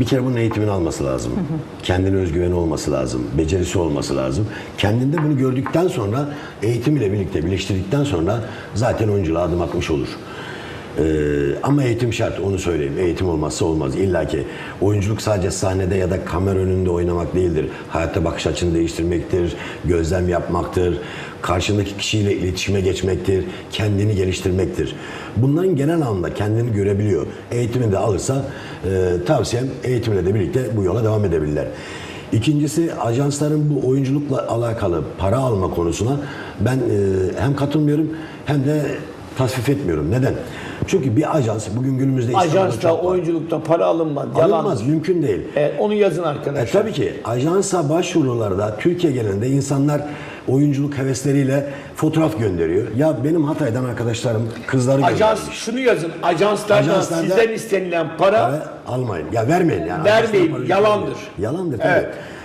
Bir kere bunun eğitimini alması lazım. Kendine özgüveni olması lazım. Becerisi olması lazım. Kendinde bunu gördükten sonra eğitimiyle birlikte birleştirdikten sonra zaten oyunculuğa adım atmış olur. Ee, ama eğitim şart onu söyleyeyim. Eğitim olmazsa olmaz. İlla ki oyunculuk sadece sahnede ya da kamera önünde oynamak değildir. Hayatta bakış açını değiştirmektir, gözlem yapmaktır, karşındaki kişiyle iletişime geçmektir, kendini geliştirmektir. Bunların genel anlamda kendini görebiliyor. Eğitimini de alırsa e, tavsiyem eğitimle de birlikte bu yola devam edebilirler. İkincisi ajansların bu oyunculukla alakalı para alma konusuna ben e, hem katılmıyorum hem de tasvip etmiyorum. Neden? Çünkü bir ajans bugün günümüzde İstanbul'da çok var. oyunculukta para alınmaz. Alınmaz, mümkün değil. Evet, onu yazın E, arkadaşlar. tabii ki ajansa başvurularda Türkiye genelinde insanlar oyunculuk hevesleriyle fotoğraf gönderiyor. Ya benim Hatay'dan arkadaşlarım kızları Ajans göndermiş. şunu yazın. Ajanslardan Ajanslarda- sizden istenilen para Para almayın. Ya vermeyin yani. Vermeyin, Ajanslara para yalandır. Yalandır tabii. Evet.